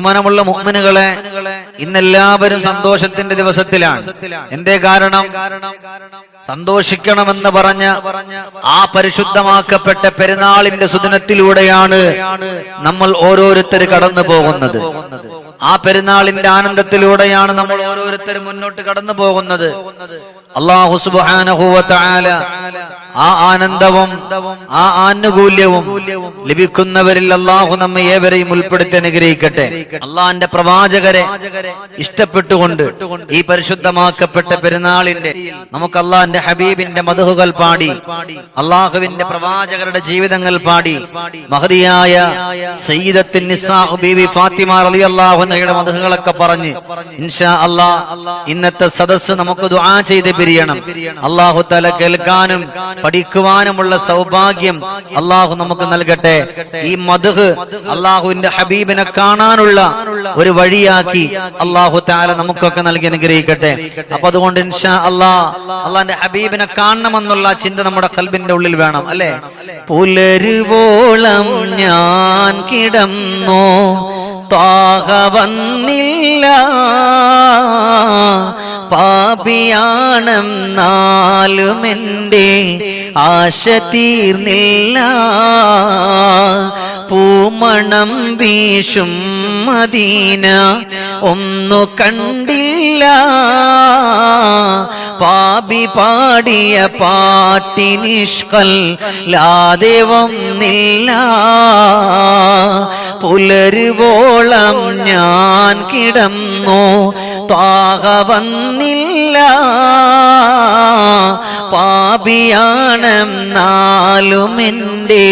ബഹുമാനമുള്ള മുഹ്മിനുകളെ ഇന്നെല്ലാവരും സന്തോഷത്തിന്റെ ദിവസത്തിലാണ്. എന്തേ കാരണം? സന്തോഷിക്കണമെന്ന് പറഞ്ഞ ആ പരിശുദ്ധമാക്കപ്പെട്ട പെരുന്നാളിന്റെ സുദിനത്തിലൂടെയാണ് നമ്മൾ ഓരോരുത്തർ കടന്നു പോകുന്നത്. ആ പെരുന്നാളിന്റെ ആനന്ദത്തിലൂടെയാണ് നമ്മൾ ഓരോരുത്തരും മുന്നോട്ട് കടന്നു പോകുന്നത്. അള്ളാഹു തആല ആ ആനന്ദവും ആ ആനുകൂല്യവും ലഭിക്കുന്നവരിൽ അള്ളാഹു നമ്മെ ഏവരെയും ഉൾപ്പെടുത്തി അനുഗ്രഹിക്കട്ടെ. അള്ളാഹിന്റെ പ്രവാചകരെ ഇഷ്ടപ്പെട്ടുകൊണ്ട് ഈ പരിശുദ്ധമാക്കപ്പെട്ട പെരുന്നാളിന്റെ നമുക്ക് അള്ളാഹിന്റെ ഹബീബിന്റെ മധുഹുകൾ പാടി അള്ളാഹുവിന്റെ പ്രവാചകരുടെ ജീവിതങ്ങൾ പാടി മഹതിയായ സയ്യിദത്തിൻ ബീവി ഫാത്തിമ അൻഹയുടെ മധുഹുകളൊക്കെ പറഞ്ഞ് ഇൻഷാ അല്ലാ ഇന്നത്തെ സദസ്സ് നമുക്ക് ദുആ ചെയ്ത് പിരിയണം. അള്ളാഹു തല കേൾക്കാനും പഠിക്കുവാനുമുള്ള സൗഭാഗ്യം അള്ളാഹു നമുക്ക് നൽകട്ടെ. ഈ മധുഹ് അള്ളാഹുവിന്റെ ഹബീബിനെ കാണാനുള്ള ഒരു വഴിയാക്കി അള്ളാഹു താല നമുക്കൊക്കെ നൽകി അനുഗ്രഹിക്കട്ടെ. അപ്പൊ അതുകൊണ്ട് ഇൻഷാ അള്ളാ അള്ളാന്റെ ഹബീബിനെ കാണണമെന്നുള്ള ചിന്ത നമ്മുടെ കൽബിന്റെ ഉള്ളിൽ വേണം അല്ലെ? പുലരുവോളം ഞാൻ കിടന്നു താഹ വന്നില്ല. പാപിയാണെന്നാലുമെന്റെ ആശ തീർന്നില്ല. പൂമണം വീശും മദീന ഒന്നു കണ്ടില്ല. പാപി പാടിയ പാട്ടിനിഷ്കൽ ലാതെ നില്ല പുലരുവോളം ഞാൻ കിടന്നു താക വന്നില്ല. പാപിയാണെന്നാലും എന്റെ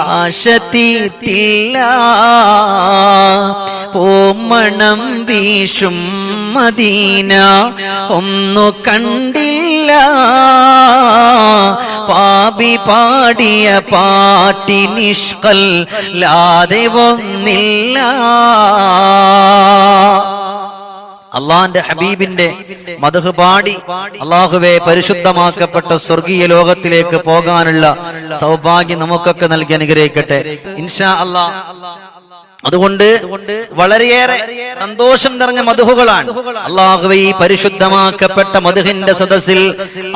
ആശ തീർത്തില്ല പൂമണം വീശും മദീന. ഒന്നു കണ്ടില്ല. പാപി പാടിയ പാട്ടി നിഷ്കൽ ലാതെ ഒന്നില്ല അള്ളാന്റെ ഹബീബിന്റെ മധു പാടി അള്ളാഹുവെ പരിശുദ്ധമാക്കപ്പെട്ട സ്വർഗീയ ലോകത്തിലേക്ക് പോകാനുള്ള സൗഭാഗ്യം നമുക്കൊക്കെ നൽകി അനുഗ്രഹിക്കട്ടെ. ഇൻഷാ അള്ളാ. അതുകൊണ്ട് വളരെയേറെ സന്തോഷം നിറഞ്ഞ മധുഹുകളാണ്. അള്ളാഹുവെ ഈ പരിശുദ്ധമാക്കപ്പെട്ട മധുഹിന്റെ സദസ്സിൽ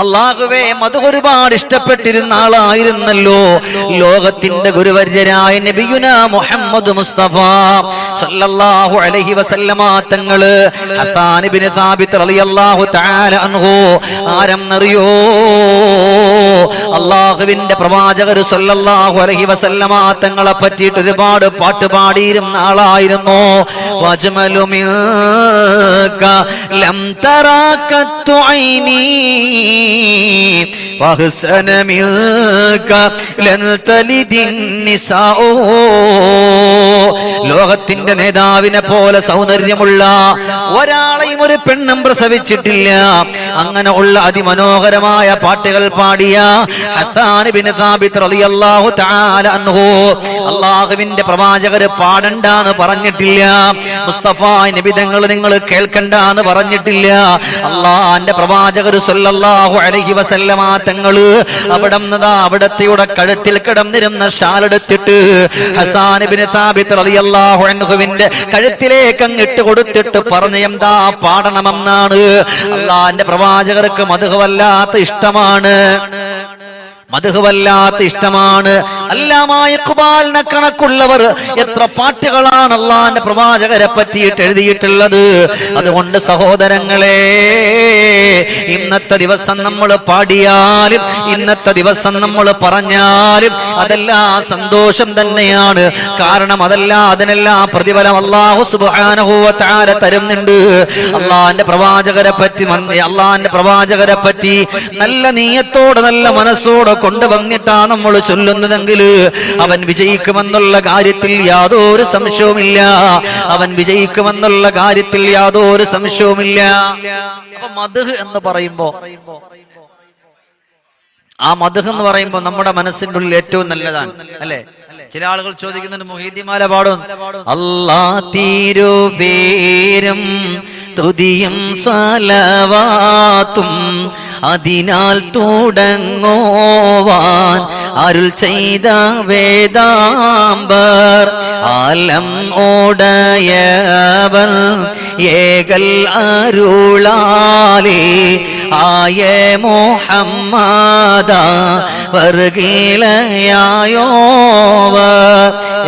അള്ളാഹുവെ മധു ഒരുപാട് ഇഷ്ടപ്പെട്ടിരുന്ന ആളായിരുന്നല്ലോ. ലോകത്തിന്റെ ഗുരുവര്യരായ നബിയുന മുഹമ്മദ് മുസ്തഫ സല്ലല്ലാഹു അലൈഹി വസല്ലമ തങ്ങൾ ഹസാൻ ഇബ്നു സാബിത്ത് റളിയല്ലാഹു തആല അൻഹു ആരെന്നറിയോ? അള്ളാഹുവിന്റെ പ്രവാചകർ സല്ലല്ലാഹു അലൈഹി വസല്ലമ തങ്ങളെ പറ്റിയിട്ട് ഒരുപാട് പാട്ട് പാടിയിരുന്ന ആളായിരുന്നു. ലം ലൻ ലോകത്തിന്റെ നേതാവിനെ പോലെ സൗന്ദര്യമുള്ള ഒരാളെയും ഒരു പെണ്ണും പ്രസവിച്ചിട്ടില്ല. അങ്ങനെ ഉള്ള അതിമനോഹരമായ പാട്ടുകൾ പാടിയ അള്ളാഹുവിന്റെ പ്രവാചകര് പാടണ്ടാന്ന് പറഞ്ഞിട്ടില്ല. മുസ്തഫ നബി നിങ്ങൾ നിങ്ങൾ കേൾക്കണ്ടാന്ന് പറഞ്ഞിട്ടില്ല. അള്ളാന്റെ പ്രവാചകർ സല്ലല്ലാഹു അലഹി വസല്ലമാ തങ്ങൾ അവിടെ അവിടത്തെയുടെ കഴുത്തിൽ കിടന്നിരുന്ന ഷാലെടുത്തിട്ട് അൻഹുവിന്റെ കഴുത്തിലേക്ക് അങ്ങിട്ട് കൊടുത്തിട്ട് പറഞ്ഞ എന്താ പാടണമെന്നാണ്. അള്ളാന്റെ പ്രവാചകർക്ക് മധുഹവല്ലാത്ത ഇഷ്ടമാണ്. മധുഹ് വല്ലാത്ത ഇഷ്ടമാണ്. അല്ലാമായ ഇഖ്ബാലിനെ കണക്കുള്ളവർ എത്ര പാട്ടുകളാണ് അള്ളാന്റെ പ്രവാചകരെ പറ്റിയിട്ട് എഴുതിയിട്ടുള്ളത്. അതുകൊണ്ട് സഹോദരങ്ങളെ ഇന്നത്തെ ദിവസം നമ്മൾ പാടിയാലും ഇന്നത്തെ ദിവസം നമ്മൾ പറഞ്ഞാലും അതെല്ലാം സന്തോഷം തന്നെയാണ്. കാരണം അതല്ല അതിനെല്ലാം പ്രതിഫലം അള്ളാഹു തആല തരുന്നുണ്ട്. അള്ളാന്റെ പ്രവാചകരെ പറ്റി അള്ളാന്റെ പ്രവാചകരെ പറ്റി നല്ല നീയത്തോടെ നല്ല മനസ്സോടെ കൊണ്ടുവന്നിട്ടാ നമ്മൾ ചൊല്ലുന്നതെങ്കിൽ അവൻ വിജയിക്കുമെന്നുള്ള കാര്യത്തിൽ യാതൊരു സംശയവുമില്ല. അവൻ വിജയിക്കുമെന്നുള്ള കാര്യത്തിൽ യാതൊരു സംശയവുമില്ല. അപ്പൊ മധുഹ് എന്ന് പറയുമ്പോ ആ മധുഹ് എന്ന് പറയുമ്പോ നമ്മുടെ മനസ്സിന്റെ ഉള്ളിൽ ഏറ്റവും നല്ലതാണ് അല്ലെ? ചില ആളുകൾ ചോദിക്കുന്നുണ്ട് മൊഹീദിമാല പാടും? അല്ലാ തീരുപേരും തുതിയും സ്വലവാത്തും അതിനാൽ തുടങ്ങോവാൻ അരുൾ ചെയ്ത വേദാംബർ ആലം ഓടയവൻ ഏകൽ അരുളാലേ. ആയ മോഹമ്മദ വർഗീളയായോവ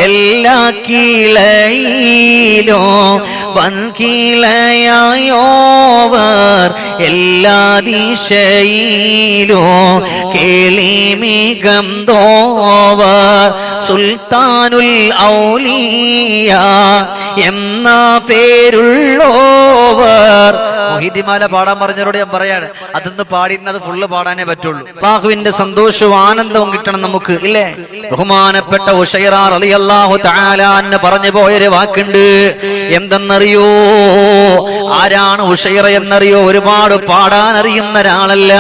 എല്ലാ കീളയിലോ വൻകീളയായോവർ എല്ലാ ദിശയിലോ കേളിമികം തോവർ. സുൽത്താനുൽ ഔലിയ എന്ന പേരുള്ളോവർ. മൊഹിദിമാല പാടാൻ പറഞ്ഞവരോട് ഞാൻ പറയാണ് അതൊന്ന് പാടിയിരുന്നത് ഫുള്ള് പാടാനേ പറ്റുള്ളൂ. ബാഹുവിന്റെ സന്തോഷവും ആനന്ദവും കിട്ടണം നമുക്ക് ഇല്ലേ? ബഹുമാനപ്പെട്ട ഉഷൈറാർ അലി അള്ളാഹു താലാന്ന് പറഞ്ഞു പോയൊരു വാക്കുണ്ട് എന്തെന്നറിയോ ആരാണ് ഉഷൈറ എന്നറിയോ? ഒരുപാട് പാടാൻ അറിയുന്ന ഒരാളല്ല.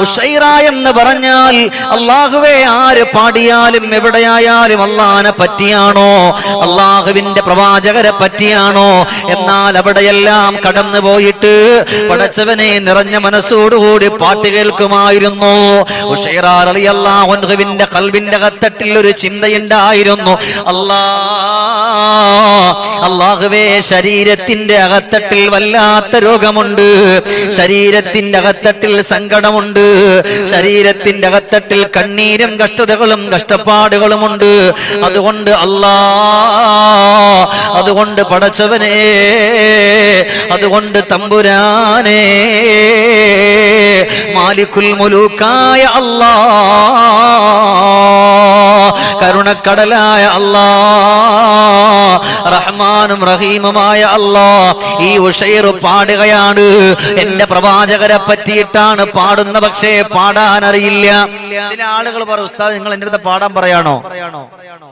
ഉഷൈറ എന്ന് പറഞ്ഞാൽ അള്ളാഹുവെ ആര് പാടിയാലും എവിടെയായാലും അള്ളാനെ പറ്റിയാണോ? അള്ളാഹുവിന്റെ പ്രവാചകരെ പറ്റിയാണോ? എന്നാൽ അവിടെയെല്ലാം കടന്നു പോയിട്ട് പടച്ചവനെ നിറഞ്ഞ മനസ്സോടുകൂടി പാട്ട് കേൾക്കുമായിരുന്നു. അള്ളാഹുവിന്റെ കൽവിന്റെ കത്തട്ടിൽ ഒരു ചിന്തയുണ്ടായിരുന്നു. അല്ലാ അള്ളാഹുവേ ശരീരത്തിന്റെ അകത്തട്ടിൽ വല്ലാത്ത രോഗമുണ്ട്. ശരീരത്തിന്റെ അകത്തട്ടിൽ സങ്കടമുണ്ട്. ശരീരത്തിന്റെ അകത്തട്ടിൽ കണ്ണീരും കഷ്ടതകളും കഷ്ടപ്പാടുകളുമുണ്ട്. അതുകൊണ്ട് അല്ലാ അതുകൊണ്ട് പടച്ചവനെ അതുകൊണ്ട് തമ്പുരാനെ മാലിക്കുൽ മുലൂക്കായ അല്ലാ കരുണക്കടലായ അല്ലാ റഹ്മാനും റഹീമുമായ അള്ളാ ഈ ഉഷയർ പാടുകയാണ്. എന്റെ പ്രവാചകരെ പറ്റിയിട്ടാണ് പാടുന്ന പക്ഷേ പാടാൻ അറിയില്ല ചില ആളുകൾ പറയും ഉസ്താദ് നിങ്ങൾ എന്റെ അടുത്ത് പാടാൻ പറയാണോ പറയാണോ? പറയാണോ?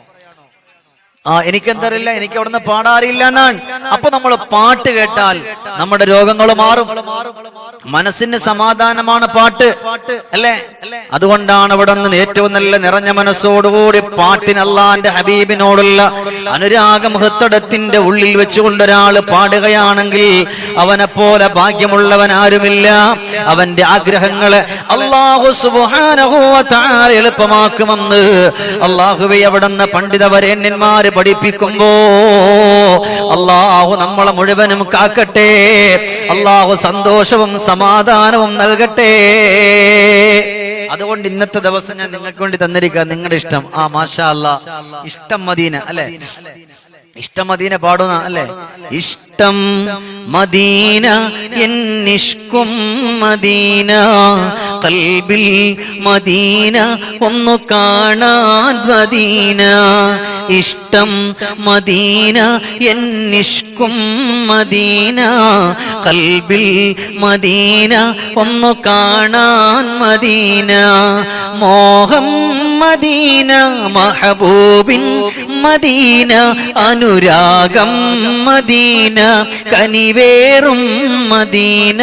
ആ എനിക്കെന്തറിയില്ല എനിക്ക് അവിടുന്ന് പാടാറില്ല എന്നാണ്. അപ്പൊ നമ്മൾ പാട്ട് കേട്ടാൽ നമ്മുടെ രോഗങ്ങൾ മാറും. മനസ്സിന് സമാധാനമാണ് പാട്ട് അല്ലേ? അതുകൊണ്ടാണ് അവിടെ നിന്ന് ഏറ്റവും നല്ല നിറഞ്ഞ മനസ്സോടുകൂടി പാട്ടിന് അള്ളാന്റെ ഹബീബിനോടുള്ള അനുരാഗം ഹൃത്തടത്തിന്റെ ഉള്ളിൽ വെച്ചുകൊണ്ട് ഒരാൾ പാടുകയാണെങ്കിൽ അവനെ പോലെ ഭാഗ്യമുള്ളവൻ ആരുമില്ല. അവന്റെ ആഗ്രഹങ്ങളെ അള്ളാഹു തആല എളുപ്പമാക്കുമെന്ന് അള്ളാഹുവെ അവിടുന്ന് പണ്ഡിത വരേണ്യന്മാര് പഠിപ്പിക്കുമ്പോ അള്ളാഹു നമ്മളെ മുഴുവനും കാക്കട്ടെ. അള്ളാഹു സന്തോഷവും സമാധാനവും നൽകട്ടെ. അതുകൊണ്ട് ഇന്നത്തെ ദിവസം ഞാൻ നിങ്ങൾക്ക് വേണ്ടി തന്നിരിക്കുക നിങ്ങളുടെ ഇഷ്ടം. ആ മാഷാ അല്ലാ ഇഷ്ടം മദീന അല്ലെ? ഇഷ്ടം മദീന പാടുന്ന അല്ലെ? ഇഷ്ടം മദീന എന്നിഷ്കും മദീന. കൽബിൽ മദീന ഒന്നു കാണാൻ മദീന. ഇഷ്ടം മദീന എന്നിഷ്കും മദീന. കൽബിൽ മദീന ഒന്നു കാണാൻ മദീന. മോഹം മദീന മഹബൂബിൻ മദീന. അനുരാഗം മദീന കനിവേറും മദീന.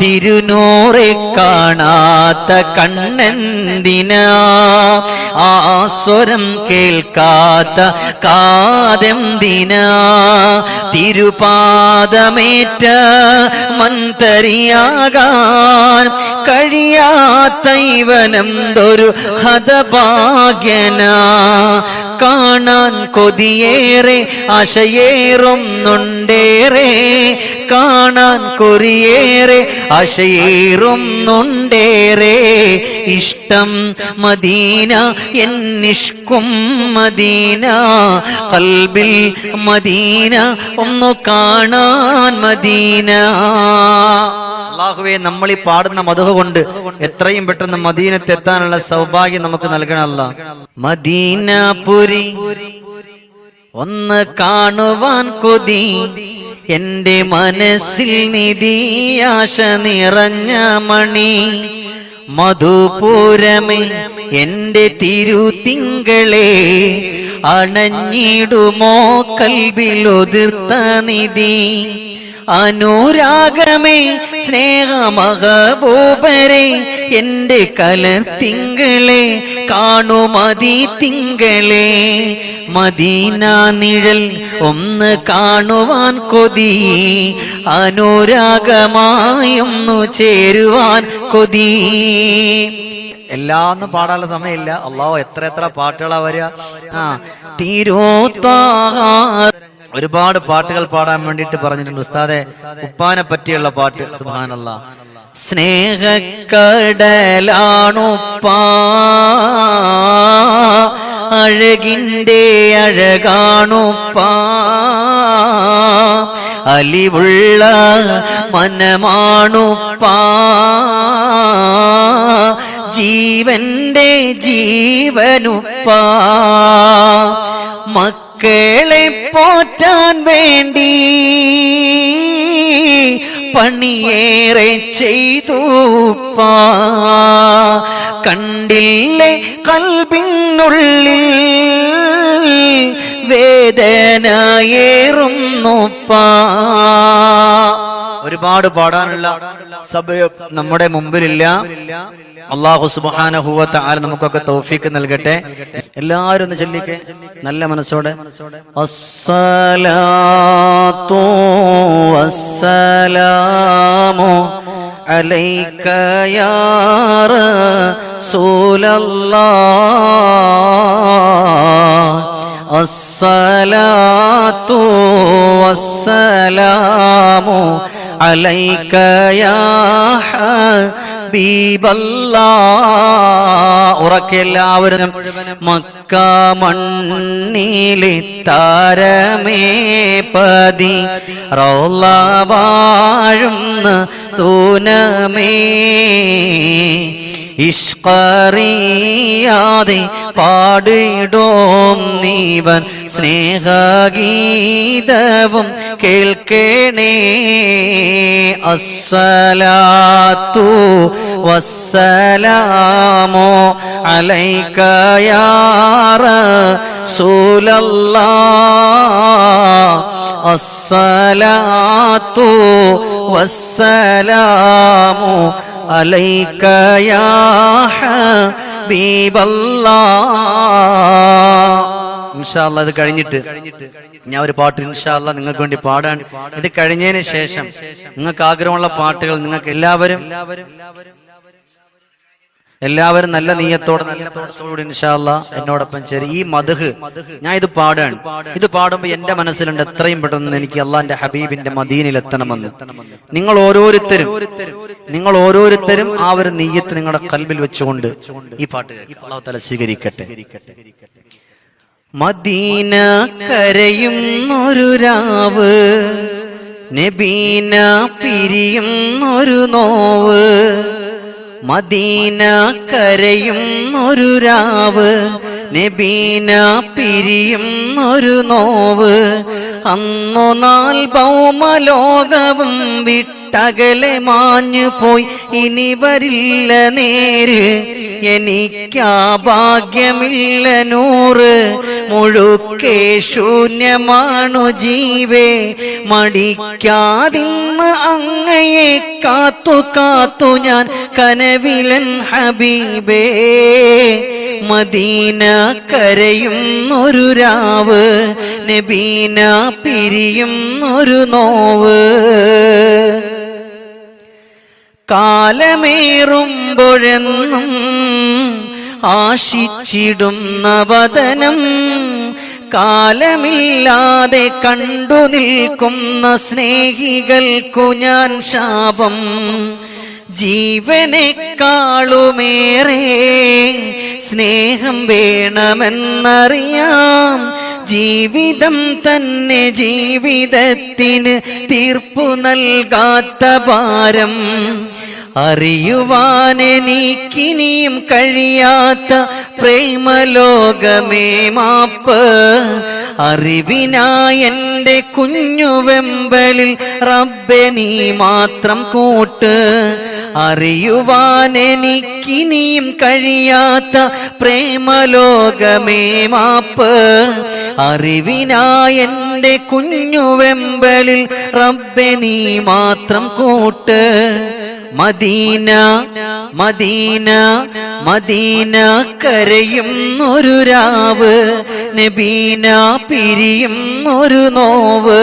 തിരുനൂറെ കാണാത്ത കണ്ണന്തിന? ആ സ്വരം കേൾക്കാത്ത കാതെന്തിന? തിരുപാദമേറ്റ മന്ത്രിയാകാൻ കഴിയാത്ത ഇവനെന്തൊരു ഹതഭാഗ്യന? കാണാൻ കൊതിയേറെ ആശയേറുന്നുണ്ടേറെ കാണാൻ കൊറിയേറെ ആശയേറുന്നുണ്ടേറെ ഇഷ്ടം മദീന എന്നിഷ്കും മദീന. കൽബിൽ മദീന ഒന്ന് കാണാൻ മദീന. അള്ളാഹുവെ നമ്മൾ ഈ പാടുന്ന മധുഹ കൊണ്ട് എത്രയും പെട്ടെന്ന് മദീനത്ത് എത്താനുള്ള സൗഭാഗ്യം നമുക്ക് നൽകണമല്ല മദീന പുരി ഒന്ന് കാണുവാൻ കൊതി. എന്റെ മനസ്സിൽ നിധിയാശ നിറഞ്ഞ മണി. മധുപൂരമേ എന്റെ തിരുത്തിങ്കളെ അണഞ്ഞിടുമോ കൽവിലൊതിർത്ത നിധി. അനുരാഗമേ സ്നേഹമഹബൂബരെ എന്റെ കല തിങ്കളെ കാണുമതി തിങ്കളെ. മദീന നിഴൽ ഒന്ന് കാണുവാൻ കൊതി. അനുരാഗമായൊന്നു ചേരുവാൻ കൊതി. എല്ലാന്നും പാടാനുള്ള സമയമില്ല. അള്ളാഹു എത്ര എത്ര പാട്ടുകളാ വരിക. ആ തീരോത്താ ഒരുപാട് പാട്ടുകൾ പാടാൻ വേണ്ടിയിട്ട് പറഞ്ഞിട്ടുണ്ട്. ഉസ്താദെ ഉപ്പാനെ പറ്റിയുള്ള പാട്ട്. സുബാനല്ല സ്നേഹക്കടലാണുപ്പാ. അഴകിന്റെ അഴകാണുപ്പാ. അലിവുള്ള മനമാണുപ്പാ. ജീവന്റെ ജീവനുപ്പാ. മക്കളെ പോറ്റാൻ വേണ്ടി പണിയേറെ ചെയ്തു കണ്ടില്ലേ കൽബിനുള്ളിൽ വേദനയേറുന്നുപ്പാ ഒരുപാട് പാടാനുള്ള സഭ നമ്മുടെ മുമ്പിലില്ല. അള്ളാഹു സുബാനഹുവത്ത ആര് നമുക്കൊക്കെ തൗഫീക്ക് നൽകട്ടെ. എല്ലാവരും ഒന്ന് ചൊല്ലിക്കെ. നല്ല മനസ്സോടെ. അസ്സലാത്തു റസൂലല്ലാഹ്. അസ്സലാത്തു വസ്സലാമു അലൈക യാ ഹബീബല്ലാ ഉറക്കെ എല്ലാവരും മക്ക മണ്ണിലെ താരമേ പതി. റൗല വാഴുന്ന സൂനമേ. ഇഷ്കറിയാതെ പാടിടോം നീവൻ സ്നേഹഗീതവും കേൾക്കണേ. അസ്സലാത്തു വസ്സലാമോ അലൈക്കയാറ സൂലല്ല അസ്സലാത്തു വസ്സലാമു അലൈക യാ ഹബീബല്ലാഹ് ഇൻഷാല്ല ഇത് കഴിഞ്ഞിട്ട് ഞാൻ ഒരു പാട്ട് ഇൻഷാല്ല നിങ്ങൾക്ക് വേണ്ടി പാടാൻ. ഇത് കഴിഞ്ഞതിന് ശേഷം നിങ്ങൾക്ക് ആഗ്രഹമുള്ള പാട്ടുകൾ നിങ്ങൾക്ക് എല്ലാവരും എല്ലാവരും നല്ല നീയത്തോടെ നല്ല എന്നോടൊപ്പം ചേരി ഈ മധുഹ്. ഞാൻ ഇത് പാടാണ് ഇത് പാടുമ്പോൾ എന്റെ മനസ്സിലുണ്ട് എത്രയും പെട്ടെന്ന് എനിക്ക് അള്ളാന്റെ ഹബീബിന്റെ മദീനിൽ എത്തണമെന്ന്. നിങ്ങൾ ഓരോരുത്തരും നിങ്ങൾ ഓരോരുത്തരും ആ ഒരു നീയത്ത് നിങ്ങളുടെ കൽബിൽ വെച്ചുകൊണ്ട് ഈ പാട്ട്. അള്ളാഹു സ്വീകരിക്കട്ടെ. മദീന കരയുന്നൊരു രാവ് നബീന പിരിയുന്നൊരു നോവ് മദീന കരയും ഒരു രാവ് നബീന പിരിയും ഒരു നോവ്. അന്നു നാൾ ഭൗമലോകവും വിട്ടകലെ മാഞ്ഞു പോയി. ഇനി വരില്ല നേര്. എനിക്കാ ഭാഗ്യമില്ല നൂറ്. മുഴുക്കേ ശൂന്യമാണു ജീവേ. മടിക്കാതിന്ന് അങ്ങയെ കാത്തു കാത്തു ഞാൻ കനവിലൻ ഹബീബേ. മദീന കരയുന്നൊരു രാവ് നബീന പിരിയുന്നൊരു നോവ്. കാലമേറുമ്പോഴെന്നും ആശിച്ചിടുന്ന വദനം കാലമില്ലാതെ കണ്ടു നിൽക്കുന്ന സ്നേഹികൾക്കു ഞാൻ ശാപം. ജീവനെക്കാളുമേറെ സ്നേഹം വേണമെന്നറിയാം. ജീവിതം തന്നെ ജീവിതത്തിന് തീർപ്പു നൽകാത്ത ഭാരം. അറിയുവാനെനിക്കിനിയും കഴിയാത്ത പ്രേമലോകമേ മാപ്പ്. അറിവിനായ എന്റെ കുഞ്ഞുവെമ്പലിൽ റബ്ബെ നീ മാത്രം കൂട്ട്. അറിയുവാനെനിക്കിനിയും കഴിയാത്ത പ്രേമലോകമേ മാപ്പ്. അറിവിനായ എന്റെ കുഞ്ഞുവെമ്പലിൽ റബ്ബെ നീ മാത്രം കൂട്ട്. മദീന മദീന മദീന കരയും ഒരു രാവ് നബീന പിരിയും ഒരു നോവ്.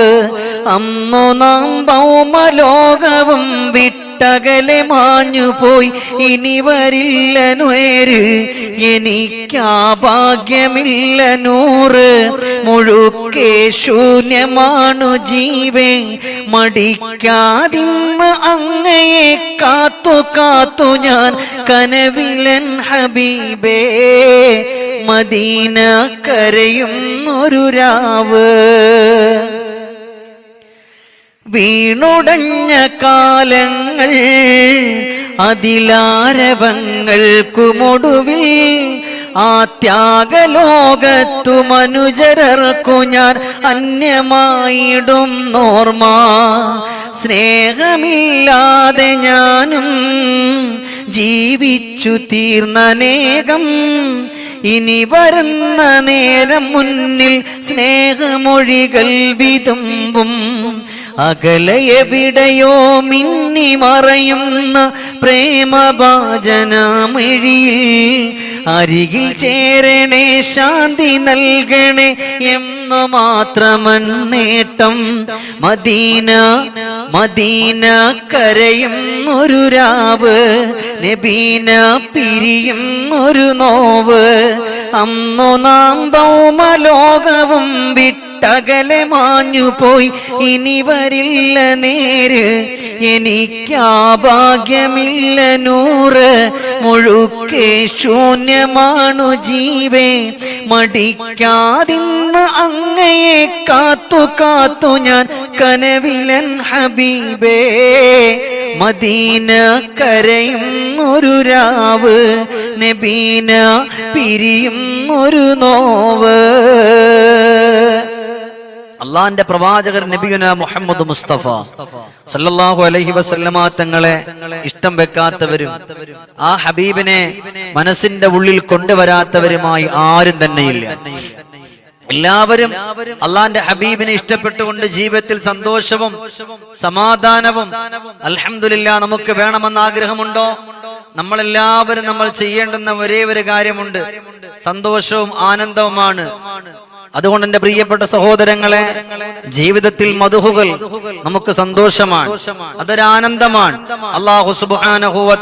അന്നു നാം ഭൗമലോകവും വിട്ടകലെ മാഞ്ഞു പോയി. ഇനി വരില്ല നേര് എനിക്കാ ഭാഗ്യമില്ല നൂറ്. മുഴുക്കെ ശൂന്യമാണു ജീവേ. മടിക്കാതിമ്മ അങ്ങയെ കാത്തു കാത്തു ഞാൻ. കനവിലൻ ഹബീബേ മദീന കരയും ഒരു രാവ്. വീണുടഞ്ഞ കാലങ്ങൾ അതിലാരവങ്ങൾക്കുമൊടുവിൽ ആ ത്യാഗലോകത്തു മനുജരർക്കു ഞാൻ അന്യമായിടും നോർമ. സ്നേഹമില്ലാതെ ഞാനും ജീവിച്ചു തീർന്നനേകം ഇനി വരുന്ന നേരം മുന്നിൽ സ്നേഹമൊഴികൾ വിതുമ്പും. അകലയെവിടെയോ മിന്നി മറയുന്ന പ്രേമഭാജനമിഴിയിൽ അരികിൽ ചേരണേ ശാന്തി നൽകണേ എന്നു മാത്രമൻ നേട്ടം. മദീന മദീന കരയും ഒരു രാവ് നബീന പിരിയും ഒരു നോവ്. അന്നു നാം ഭൗമലോകവും വിട്ടകലെ മാഞ്ഞു പോയി. ഇനി വരില്ല നേര്. എനിക്കാ ഭാഗ്യമില്ല നൂറ്. മുഴുക്കെ ശൂന്യമാണു ജീവേ. മടിക്കാതിന്ന് അങ്ങയെ കാത്തു കാത്തു ഞാൻ കനവിലൻ ഹബീബേ. മദീന കരയും ഒരു രാവ്. നബീന പിരിയും ഒരു നോവ്. അള്ളാന്റെ പ്രവാചകർ നബിയുന മുഹമ്മദ് മുസ്തഫ. സല്ലല്ലാഹു അലൈഹി വസല്ലമ തങ്ങളെ ഇഷ്ടം വെക്കാത്തവരും ആ ഹബീബിനെ മനസ്സിന്റെ ഉള്ളിൽ കൊണ്ടുവരാത്തവരുമായി ആരും തന്നെയില്ല. എല്ലാവരും അള്ളാന്റെ ഹബീബിനെ ഇഷ്ടപ്പെട്ടുകൊണ്ട് ജീവിതത്തിൽ സന്തോഷവും സമാധാനവും അലഹമില്ല നമുക്ക് വേണമെന്ന് ആഗ്രഹമുണ്ടോ? നമ്മളെല്ലാവരും നമ്മൾ ചെയ്യേണ്ടുന്ന ഒരേ ഒരു കാര്യമുണ്ട്. സന്തോഷവും ആനന്ദവുമാണ്. അതുകൊണ്ട് എന്റെ പ്രിയപ്പെട്ട സഹോദരങ്ങളെ ജീവിതത്തിൽ മധുഹുകൾ നമുക്ക് സന്തോഷമാണ് അതൊരാനന്ദമാണ്. അള്ളാഹു സുബാനഹുവ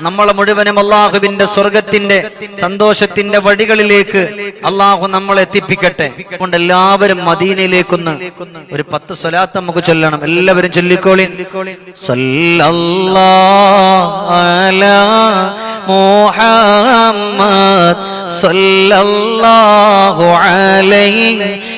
നമ്മളെ മുഴുവനും അള്ളാഹുവിന്റെ സ്വർഗത്തിന്റെ സന്തോഷത്തിന്റെ വഴികളിലേക്ക് അള്ളാഹു നമ്മളെ എത്തിപ്പിക്കട്ടെ. കൊണ്ട് എല്ലാവരും മദീനയിലേക്കൊന്ന് ഒരു പത്ത് സ്വലാത്ത് നമുക്ക് ചൊല്ലണം. എല്ലാവരും ചൊല്ലിക്കോളി. സല്ലല്ലാഹു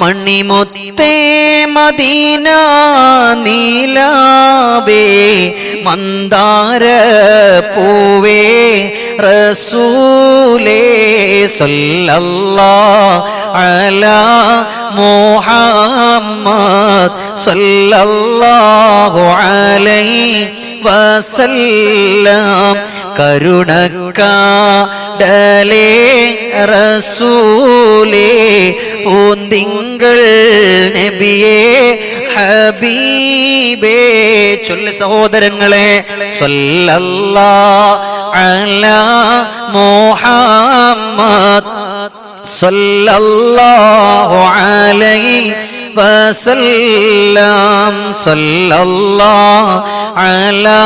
മണിമുത്തേ മദീന നീലാബേ മന്ദാര പൂവേ റസൂലേ സല്ലല്ലാഹു അലാ മുഹമ്മദ് സല്ലല്ലാഹു അലൈഹി വസല്ലം. കരുണക്കാടലേ റസൂലേ പൂന്തിങ്കൾ നബിയേ ഹബീബേ. ചൊല്ല സഹോദരങ്ങളെ സല്ലല്ലാഹു അല മുഹമ്മദ് സല്ലല്ലാഹു അലൈഹി വസല്ലം സല്ലല്ലാഹു അലാ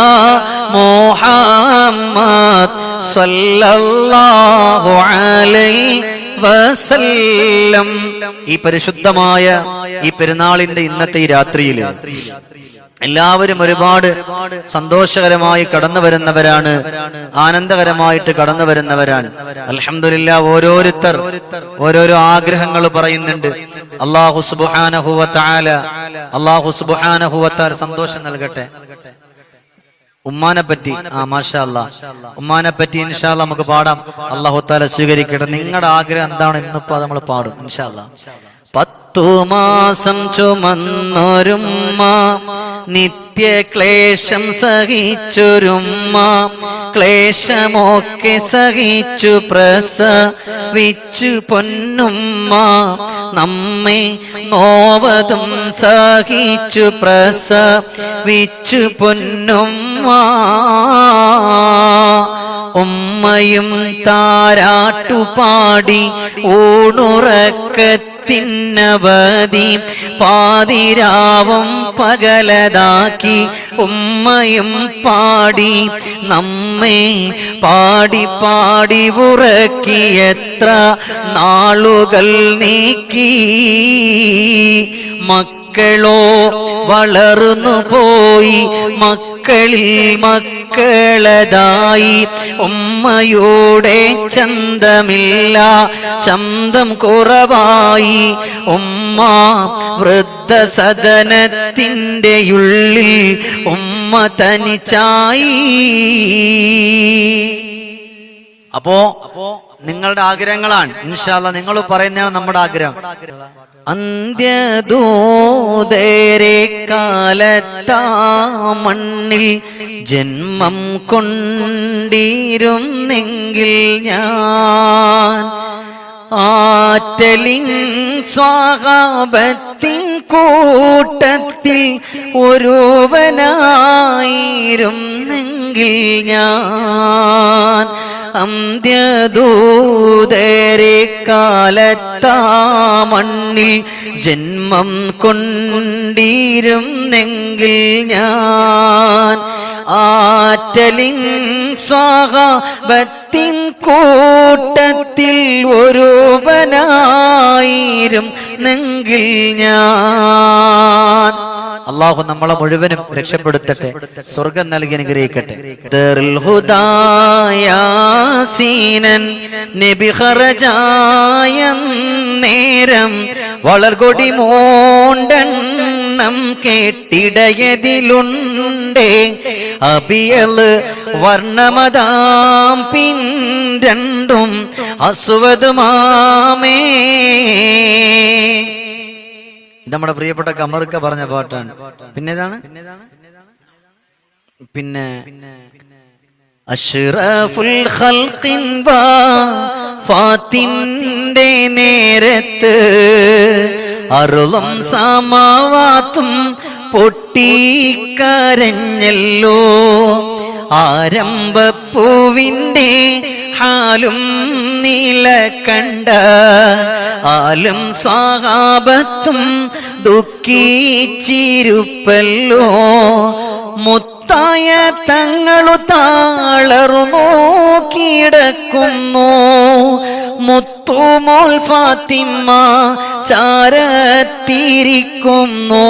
മുഹമ്മദ് സല്ലല്ലാഹു അലൈഹി വസല്ലം. ഈ പരിശുദ്ധമായ ഈ പെരുന്നാളിന്റെ ഇന്നത്തെ ഈ രാത്രിയിൽ എല്ലാവരും ഒരുപാട് സന്തോഷകരമായി കടന്നു വരുന്നവരാണ് ആനന്ദകരമായിട്ട് കടന്നു വരുന്നവരാണ്. അലഹമില്ല ഓരോരുത്തർ ഓരോരോ ആഗ്രഹങ്ങൾ പറയുന്നുണ്ട്. അള്ളാഹു സന്തോഷം നൽകട്ടെ. ഉമ്മാനെ പറ്റി ആ മാഷാ ഉമ്മാനെ പറ്റി ഇൻഷാ അല്ലാ നമുക്ക് പാടാം. അള്ളാഹു താല സ്വീകരിക്കട്ടെ. നിങ്ങളുടെ ആഗ്രഹം എന്താണ്? ഇന്നിപ്പോ നമ്മൾ പാടും ഇൻഷാല്ല പത്തു മാസം ചുമന്നൊരുമ്മ നിത്യക്ലേശം സഹിച്ചൊരുമ്മ ക്ലേശമൊക്കെ സഹിച്ചു പ്രസവിച്ചു പൊന്നുമ്മ നമ്മെ നോവതും സഹിച്ചു പ്രസവിച്ചു പൊന്നുമ്മ. ഉമ്മയും താരാട്ടുപാടി ഊണുറക്കത്തിനവധി പാതിരാവും പകലതാക്കി ഉമ്മയും പാടി നമ്മെ പാടി പാടി ഉറക്കി എത്ര നാളുകൾ നീക്കി മക്കളോ വളർന്നു പോയി. മക്കളിൽ മക്കളതായി. ഉമ്മയോടെ ചന്തമില്ല ചന്തം കുറവായി. ഉമ്മ വൃദ്ധ ഉള്ളിൽ ഉമ്മ തനിച്ചായി. അപ്പോ നിങ്ങളുടെ ആഗ്രഹങ്ങളാണ്. ഇൻഷാല്ല നിങ്ങൾ പറയുന്നതാണ് നമ്മുടെ ആഗ്രഹം. അന്ത്യദൂതരെ കാലത്താ മണ്ണിൽ ജന്മം കൊണ്ടിരുന്നെങ്കിൽ ഞാൻ ആറ്റലിൻ സ്വാഹാപത്തിൻ കൂട്ടത്തിൽ ഒരുവനായിരുന്നെങ്കിൽ ഞാൻ അന്ത്യദൂതരെ കാലത്താ മണ്ണിൽ ജന്മം കൊണ്ടിരുന്നെങ്കിൽ ഞാൻ ആറ്റലിൻ സ്വാഹത്തിൻ കൂട്ടത്തിൽ ഒരുവനായിരും നെങ്കിൽ ഞാൻ. അള്ളാഹു നമ്മളെ മുഴുവനും രക്ഷപ്പെടുത്തട്ടെ സ്വർഗം നൽകി അനുഗ്രഹിക്കട്ടെ. നബി നേരം വളർകൊടി മോണ്ടെണ്ണം കേട്ടിടയതിലുണ്ടേ. അബിയൽ വർണമതാം പിൻ രണ്ടും അസുവതുമാമേ. നമ്മുടെ പ്രിയപ്പെട്ട കമറുക്ക പറഞ്ഞ പാട്ടാണ്. പിന്നെ ഇതാണ് പിന്നെ അഷ്റഫുൽ ഖൽഖിൻ വാ ഫാത്തിന്റെ നേരത്ത് അറുളും സമാവാത്തും പൊട്ടിക്കരഞ്ഞല്ലോ. ആരംഭപ്പൂവിന്റെ ഹാലും നീല കണ്ട ആലും സ്വാഹാപത്തും ദുഃഖിച്ചിരുപ്പല്ലോ. മുത്തായ തങ്ങളു താളറുമോ കിടക്കുന്നു. മുത്തുമോൾ ഫാത്തിമ്മ ചാരത്തിരിക്കുന്നു.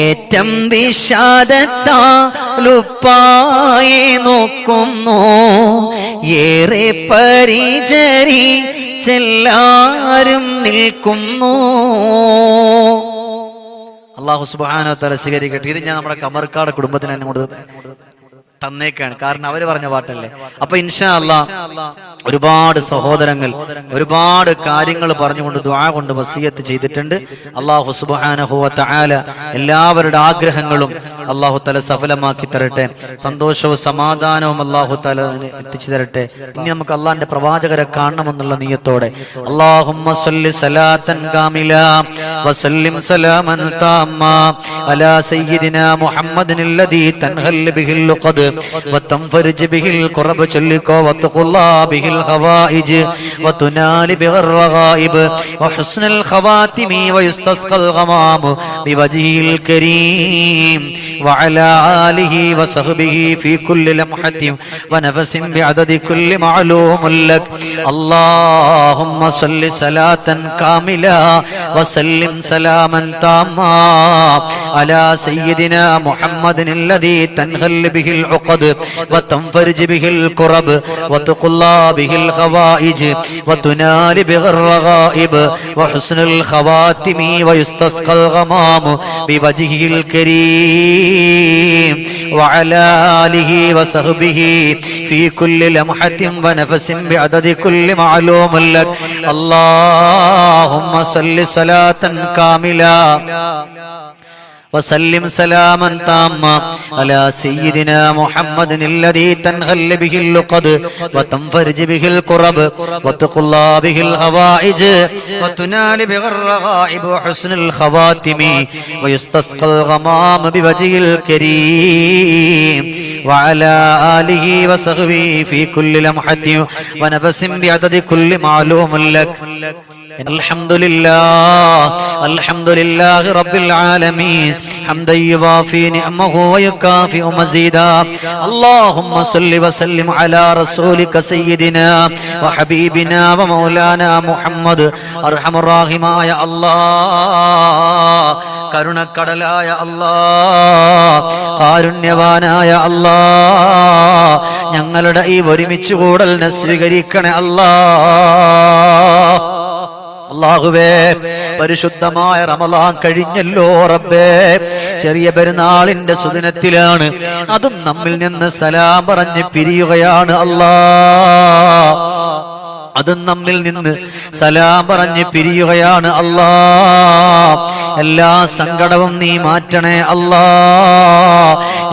ഏറ്റം വിഷാദത്താലുപ്പായി നോക്കുന്നു. ഏറെ പരിചരി ചെല്ലാരും നിൽക്കുന്നു. അള്ളാഹു സുബാനോ തല സ്വീകരിക്കട്ടെ. ഇത് ഞാൻ നമ്മുടെ കമർക്കാട് കുടുംബത്തിന് തന്നെ കൊടുത്തത് തന്നേക്കാണ്. കാരണം അവർ പറഞ്ഞ പാട്ടല്ലേ? അപ്പൊ ഇൻഷാ അല്ലാ ഒരുപാട് സഹോദരങ്ങൾ ഒരുപാട് കാര്യങ്ങൾ പറഞ്ഞുകൊണ്ട് ദ്വാ കൊണ്ട് വസീയത്ത് ചെയ്തിട്ടുണ്ട്. അള്ളാഹു സുബാനഹുവത്ത ആല എല്ലാവരുടെ ആഗ്രഹങ്ങളും അള്ളാഹു തല സഫലമാക്കി തരട്ടെ. സന്തോഷവും സമാധാനവും അള്ളാഹു തല എത്തിച്ചു തരട്ടെ. ഇനി നമുക്ക് അള്ളാഹിന്റെ പ്രവാചകരെ കാണണമെന്നുള്ള നീയത്തോടെ. അള്ളാഹു സല്ലി സലാത്തൻ കാമില സലാമൻ താമ്മ അലാ മുഹമ്മദിനല്ലദീ ബിഹിൽ ബിഹിൽ ചൊല്ലിക്കോ الخوائج وتنال به الرغائب وحسن الخواتم ويستسقى الغمام بوجهه الكريم وعلى آله وصحبه في كل لمحة ونفس بعدد كل معلوم لك اللهم صل صلاة كاملة وسلم سلاما تاما على سيدنا محمد الذي تنهل به العقد وتنفرج به الكرب وتقلى به به الخوائج وتنال به الرغائب وحسن الخواتم ويستسقى الغمام بوجهه الكريم وعلى آله وصحبه في كل لمحة ونفس بعدد كل معلوم لك اللهم صل صلاة كاملة وسلم سلاما تاما على سيدنا محمد الذي تنهل به اللقد وتنفرج به الكرب وتقضى به الهوائج وتنال به الرغائب وحسن الخواتم ويستسقى الغمام بوجه الكريم وعلى آله وصحبه في كل لمحة ونفس بعدد كل معلوم لك اللهم صل وسلم على رسولك سيدنا وحبيبنا ومولانا محمد ارحم الراحمമായ അല്ലാഹ് കരുണക്കടലായ അല്ലാഹ് കാരുണ്യവാനായ അല്ലാഹ് ഞങ്ങളുടെ ഈ ഒരുമിച്ചുകൂടലിനെ സ്വീകരിക്കണേ അല്ലാഹ് അള്ളാഹുവേ പരിശുദ്ധമായ റമലാൻ കഴിഞ്ഞല്ലോ റബ്ബേ. ചെറിയ പെരുന്നാളിന്റെ സുദിനത്തിലാണ്. അതും നമ്മിൽ നിന്ന് സലാം പറഞ്ഞ് പിരിയുകയാണ് അല്ലാ. അതും നമ്മിൽ നിന്ന് സലാം പറഞ്ഞ് പിരിയുകയാണ് അല്ലാ. എല്ലാ സങ്കടവും നീ മാറ്റണേ അല്ലാ.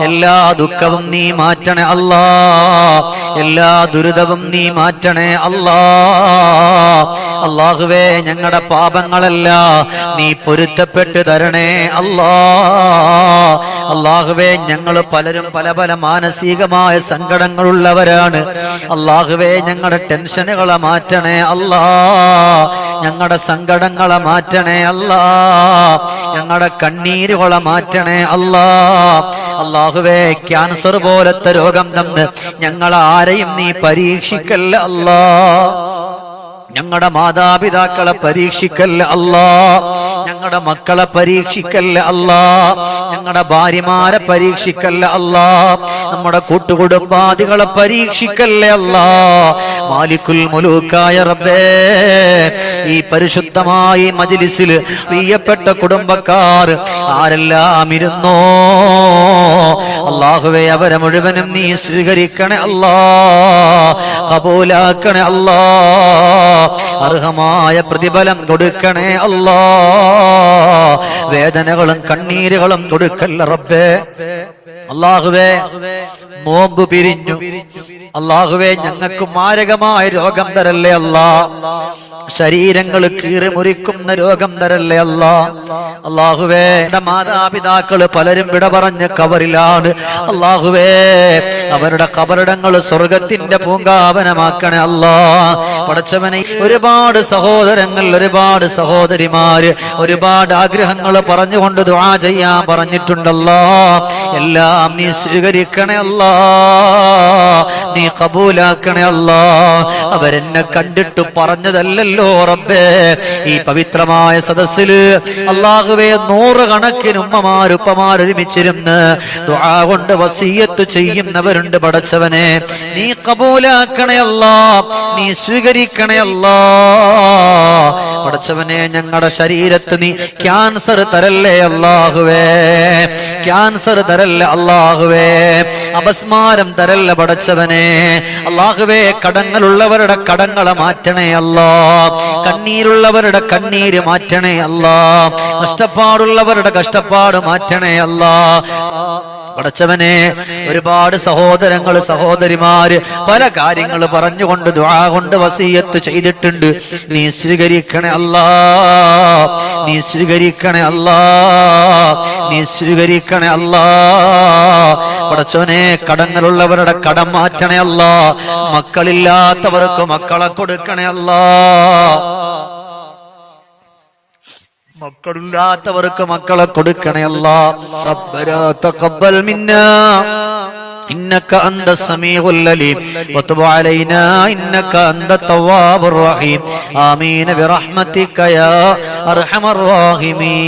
എല്ലാ ദുഃഖവും നീ മാറ്റണേ അല്ലാ. എല്ലാ ദുരിതവും നീ മാറ്റണേ അല്ലാ. അള്ളാഹുവേ ഞങ്ങളുടെ പാപങ്ങളല്ല നീ പൊരുത്തപ്പെട്ട് തരണേ അല്ലാ. അള്ളാഹുവേ ഞങ്ങൾ പലരും പല പല മാനസികമായ സങ്കടങ്ങളുള്ളവരാണ്. അള്ളാഹുവേ ഞങ്ങളുടെ ടെൻഷനുകളെ മാറ്റണേ അല്ലാ. ഞങ്ങളുടെ സങ്കടങ്ങളെ മാറ്റണേ അല്ല. ഞങ്ങളുടെ കണ്ണീരുകളെ മാറ്റണേ അല്ല. അള്ളാഹുവേ ക്യാൻസർ പോലത്തെ രോഗം തന്ന് ഞങ്ങൾ ആരെയും നീ പരീക്ഷിക്കല്ല അല്ലാ. ഞങ്ങളുടെ മാതാപിതാക്കളെ പരീക്ഷിക്കല്ല അല്ലാ. ഞങ്ങളുടെ മക്കളെ പരീക്ഷിക്കല്ല അല്ലാ. ഞങ്ങളുടെ ഭാര്യമാരെ പരീക്ഷിക്കല്ല അല്ലാ. നമ്മുടെ കൂട്ടുകുടുംബാദികളെ പരീക്ഷിക്കല്ലേ അല്ലാ. മാലിക്കുൽ മുലൂക്കായ റബ്ബേ ഈ പരിശുദ്ധമായ മജിലിസിൽ പ്രിയപ്പെട്ട കുടുംബക്കാർ ആരെല്ലാം ഇരുന്നോ? അള്ളാഹുവെ അവരെ മുഴുവനും നീ സ്വീകരിക്കണേ അല്ലാ. കബൂലാക്കണേ അല്ലാ. അർഹമായ പ്രതിഫലം കൊടുക്കണേ അല്ലാ. വേദനകളും കണ്ണീരുകളും കൊടുക്കല്ല റബ്ബേ. അള്ളാഹുവേ നോമ്പ് പിരിഞ്ഞു. അള്ളാഹുവേ ഞങ്ങൾക്ക് മാരകമായ രോഗം തരല്ലേ അല്ലാ. ശരീരങ്ങൾ കീറിമുറിക്കുന്ന രോഗം തരല്ലേ അല്ലാ? അള്ളാഹുവേ എന്റെ മാതാപിതാക്കൾ പലരും വിട പറഞ്ഞ കവറിലാണ് അള്ളാഹുവേ അവരുടെ കബറിടങ്ങൾ സ്വർഗത്തിന്റെ പൂങ്കാവനമാക്കണേ അല്ലാ. പടച്ചവനെ ഒരുപാട് സഹോദരങ്ങൾ ഒരുപാട് സഹോദരിമാര് ഒരുപാട് ആഗ്രഹങ്ങൾ പറഞ്ഞുകൊണ്ട് ദുആ ചെയ്യാൻ പറഞ്ഞിട്ടുണ്ടല്ലോ. എല്ലാം നീ സ്വീകരിക്കണേ അല്ലാ. നീ കബൂലാക്കണേ അല്ലാ. അവരെന്നെ കണ്ടിട്ട് പറഞ്ഞതല്ലല്ലോ. റബ്ബേ. ഈ പവിത്രമായ സദസ്സിൽ അള്ളാഹുവേ നൂറുകണക്കിന് ഉമ്മമാർ ഉപ്പമാർ ഒരുമിച്ചിരുന്ന് ദുആ കൊണ്ട് വസീയത്ത് ചെയ്യുന്നവരുണ്ട് പടച്ചവനെ. നീ കബൂലാക്കണേ അല്ലാ. നീ സ്വീകരിക്കണയല്ല പടച്ചവനെ ഞങ്ങളുടെ ശരീരത്ത് നീ ക്യാൻസർ തരല്ലേ അള്ളാഹുവേ ക്യാൻസർ തരല്ല അള്ളാഹുവേ അപസ്മാരം തരല്ല പടച്ചവനെ. അള്ളാഹുവേ കടങ്ങളുള്ളവരുടെ കടങ്ങളെ മാറ്റണേ അല്ലാ. കണ്ണീരുള്ളവരുടെ കണ്ണീര് മാറ്റണേ അല്ലാ. കഷ്ടപ്പാടുള്ളവരുടെ കഷ്ടപ്പാട് മാറ്റണേ അല്ലാ. പടച്ചവനെ ഒരുപാട് സഹോദരങ്ങൾ സഹോദരിമാര് പല കാര്യങ്ങൾ പറഞ്ഞുകൊണ്ട് ദുആ കൊണ്ട് വസീയത്ത് ചെയ്തിട്ടുണ്ട്. നീ സ്വീകരിക്കണേ അല്ലാ നീ സ്വീകരിക്കണേ അല്ലാ നീ സ്വീകരിക്കണേ അല്ലാ. പടച്ചവനെ കടങ്ങളുള്ളവരുടെ കടം മാറ്റണേ അല്ലാ. മക്കളില്ലാത്തവർക്ക് മക്കളെ കൊടുക്കണേ അല്ലാ. മക്കളില്ലാത്തവർക്ക് മക്കളെ കൊടുക്കണേ അല്ലാ റബ്ബനാ തഖബ്ബൽ മിന്നാ إنك أنت السميع العليم وتب علينا إنك أنت التواب الرحيم آمين برحمتك يا أرحم الراحمين